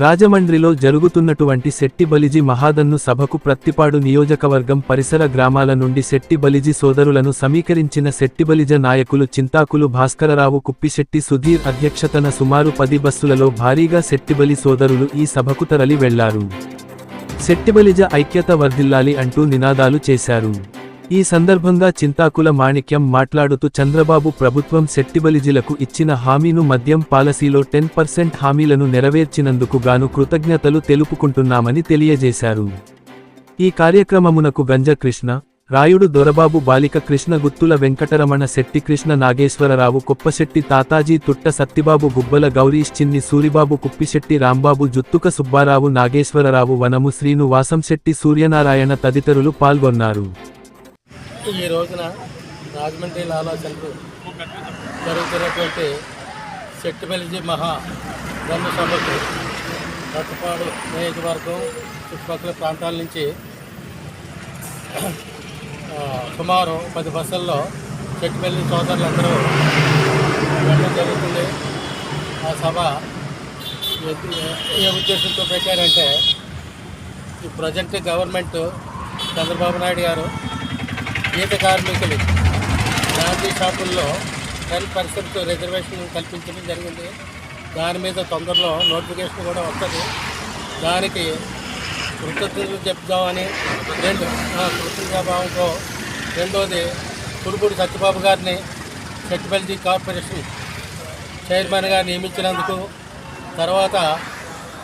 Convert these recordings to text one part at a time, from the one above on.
రాజమండ్రిలో జరుగుతున్నటువంటి శెట్టి బలిజీ మహాదన్ను సభకు ప్రత్తిపాడు నియోజకవర్గం పరిసర గ్రామాల నుండి శెట్టి బలిజీ సోదరులను సమీకరించిన శెట్టిబలిజ నాయకులు చింతాకులు భాస్కరరావు కుప్పిశెట్టి సుధీర్ అధ్యక్షతన సుమారు పది బస్సులలో భారీగా శెట్టిబలి సోదరులు ఈ సభకు తరలి వెళ్ళారు. శెట్టిబలిజ ఐక్యత వర్ధిల్లాలి అంటూ నినాదాలు చేశారు. ఈ సందర్భంగా చింతాకుల మాణిక్యం మాట్లాడుతూ చంద్రబాబు ప్రభుత్వం శెట్టిబలిజిలకు ఇచ్చిన హామీను మద్యం పాలసీలో టెన్ పర్సెంట్ హామీలను నెరవేర్చినందుకు గాను కృతజ్ఞతలు తెలుపుకుంటున్నామని తెలియజేశారు. ఈ కార్యక్రమమునకు గంజకృష్ణ రాయుడు దొరబాబు బాలిక కృష్ణ గుత్తుల వెంకటరమణ శెట్టి కృష్ణ నాగేశ్వరరావు కొప్పశెట్టి తాతాజీ తుట్ట సత్తిబాబు గుబ్బల గౌరీష్ చిన్ని సూరిబాబు కుప్పిశెట్టి రాంబాబు జుత్తుక సుబ్బారావు నాగేశ్వరరావు వనము శ్రీను వాసంశెట్టి సూర్యనారాయణ తదితరులు పాల్గొన్నారు. ఈ రోజున రాజమండ్రి లాలా సెంటర్ జరుగుతున్నటువంటి శెట్టిబెలిజీ మహా ధర్మ సభకు కట్టుపాడు నియోజకవర్గం చుట్టుపక్కల ప్రాంతాల నుంచి సుమారు పది బస్సుల్లో సోదరులు సోదరులందరూ వెళ్ళడం జరుగుతుంది. ఆ సభ ఏ- ఏ ఉద్దేశంతో పెట్టారంటే ఈ ప్రజెంట్ గవర్నమెంట్ చంద్రబాబు నాయుడు గారు గీత కార్మికులు గాంధీ షాపుల్లో టెన్ పర్సెంట్ రిజర్వేషన్ కల్పించడం జరిగింది. దాని మీద తొందరలో నోటిఫికేషన్ కూడా వస్తుంది. దానికి కృతజ్ఞతలు చెప్దామని రెండు ఆ, కృతజ్ఞతాభావంతో రెండోది కురుపూడి సత్యబాబు గారిని సెట్టిబెల్జీ కార్పొరేషన్ చైర్మన్గా నియమించినందుకు తర్వాత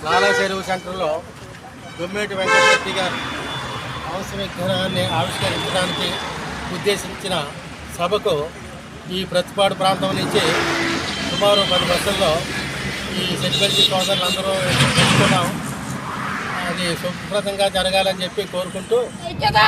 లాలా చెరువు సెంటర్లో గుమ్మేటి వెంకటరెడ్డి గారు శాస్త్ర విగ్రహాన్ని ఆవిష్కరించడానికి ఉద్దేశించిన సభకు ఈ ప్రతిపాడు ప్రాంతం నుంచి సుమారు పది బస్సుల్లో ఈ సెక్యూరిటీ సోదరులందరూ తెలుసుకున్నాం అది శుభ్రతంగా జరగాలని చెప్పి కోరుకుంటూ ఐక్యత!